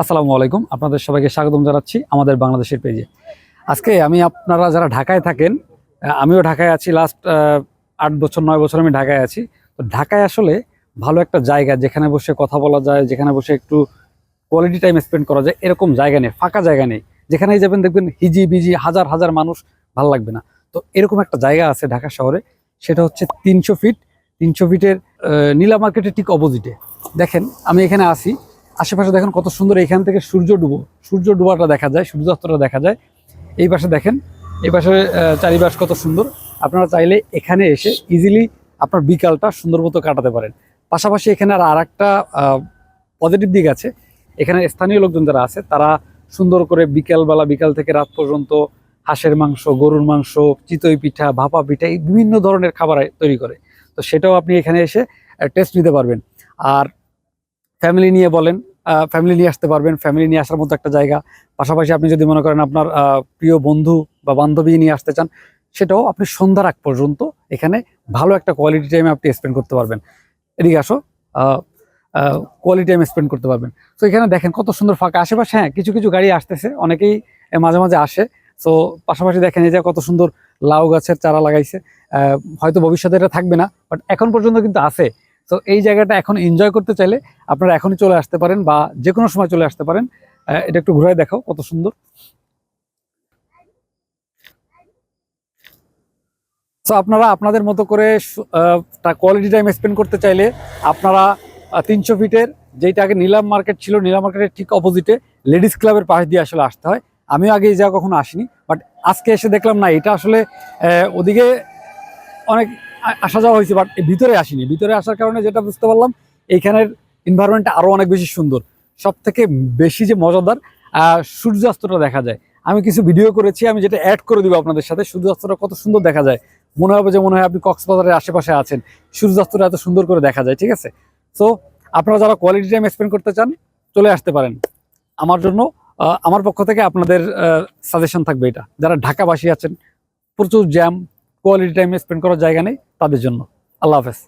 আসসালামু আলাইকুম। আপনাদের সবাইকে স্বাগতম জানাচ্ছি আমাদের বাংলাদেশের পেজে। আজকে আমি আপনারা যারা ঢাকায় থাকেন আমিও ঢাকায় আছি। লাস্ট আট বছর, নয় বছর আমি ঢাকায় আছি। তো ঢাকায় আসলে ভালো একটা জায়গা, যেখানে বসে কথা বলা যায়, যেখানে বসে একটু কোয়ালিটি টাইম স্পেন্ড করা যায়, এরকম জায়গা নেই, ফাঁকা জায়গা নেই। যেখানেই যাবেন দেখবেন হিজি বিজি হাজার হাজার মানুষ, ভালো লাগবে না। তো এরকম একটা জায়গা আছে ঢাকা শহরে, সেটা হচ্ছে তিনশো ফিট তিনশো ফিটের নীলা মার্কেটের ঠিক অপোজিটে দেখেন, আমি এখানে আসি। আশেপাশে দেখেন কত সুন্দর এখান থেকে সূর্য ডুবো, সূর্য ডুবাটা দেখা যায়, সূর্যাস্তটা দেখা যায়। এই পাশে দেখেন, এই পাশে চারিপাশ কত সুন্দর। আপনারা চাইলে এখানে এসে ইজিলি আপনার বিকালটা সুন্দর মতো কাটাতে পারেন। পাশাপাশি এখানে আর আরেকটা পজিটিভ দিক আছে। এখানে স্থানীয় লোকজন যারা আছে, তারা সুন্দর করে বিকালবেলা, বিকাল থেকে রাত পর্যন্ত হাঁসের মাংস, গরুর মাংস, চিতই পিঠা, ভাপা পিঠা, এই বিভিন্ন ধরনের খাবার তৈরি করে। তো সেটাও আপনি এখানে এসে টেস্ট নিতে পারবেন। আর ফ্যামিলি নিয়ে বলেন ফ্যামিলি নিয়ে আসতে পারবেন ফ্যামিলি নিয়ে আসার মতো একটা জায়গা। পাশাপাশি আপনি যদি মনে করেন আপনার প্রিয় বন্ধু বা বান্ধবী নিয়ে আসতে চান, সেটাও আপনি সন্ধ্যার আগ পর্যন্ত এখানে ভালো একটা কোয়ালিটি টাইমে আপনি স্পেন্ড করতে পারবেন। এদিকে আসো কোয়ালিটি টাইম স্পেন্ড করতে পারবেন। তো এখানে দেখেন কত সুন্দর ফাঁকা। আশেপাশে হ্যাঁ কিছু কিছু গাড়ি আসতেছে, অনেকেই মাঝে মাঝে আসে। তো পাশাপাশি দেখেন এই যে কত সুন্দর লাউ গাছের চারা লাগাইছে। হয়তো ভবিষ্যতে এটা থাকবে না বাট এখন পর্যন্ত কিন্তু আছে। তো এই জায়গাটা এখন এনজয় করতে চাইলে আপনারা এখনই চলে আসতে পারেন বা যে কোনো সময় চলে আসতে পারেন। এটা একটু ঘুরে দেখাও কত সুন্দর। তো আপনারা আপনাদের মতো করে কোয়ালিটি টাইম স্পেন্ড করতে চাইলে আপনারা তিনশো ফিটের যেইটা আগে নিলাম মার্কেট ছিল, নিলাম মার্কেটের ঠিক অপোজিটে লেডিস ক্লাবের পাশ দিয়ে আসলে আসতে হয়। আমিও আগে এই জায়গা কখনো আসিনি বাট আজকে এসে দেখলাম না, এটা আসলে ওদিকে অনেক আসা যাওয়া হয়েছে বাট ভিতরে আসিনি। ভিতরে আসার কারণে যেটা বুঝতে পারলাম, এইখানের এনভায়রনমেন্টটা আরও অনেক বেশি সুন্দর। সব থেকে বেশি যে মজাদার সূর্যাস্তটা দেখা যায়। আমি কিছু ভিডিও করেছি, আমি যেটা অ্যাড করে দিব আপনাদের সাথে, সূর্যাস্তটা কত সুন্দর দেখা যায়। মনে হবে যে মনে হয় আপনি কক্সবাজারের আশেপাশে আছেন। সূর্যাস্তটা এত সুন্দর করে দেখা যায়, ঠিক আছে? তো আপনারা যারা কোয়ালিটি টাইম স্পেন্ড করতে চান, চলে আসতে পারেন। আমার জন্য আমার পক্ষ থেকে আপনাদের সাজেশন থাকবে এটা। যারা ঢাকাবাসী আছেন, প্রচুর জ্যাম কোয়ালিটি টাইম স্পেন্ড করার জায়গা নেই তাদের জন্য। আল্লাহ হাফেজ।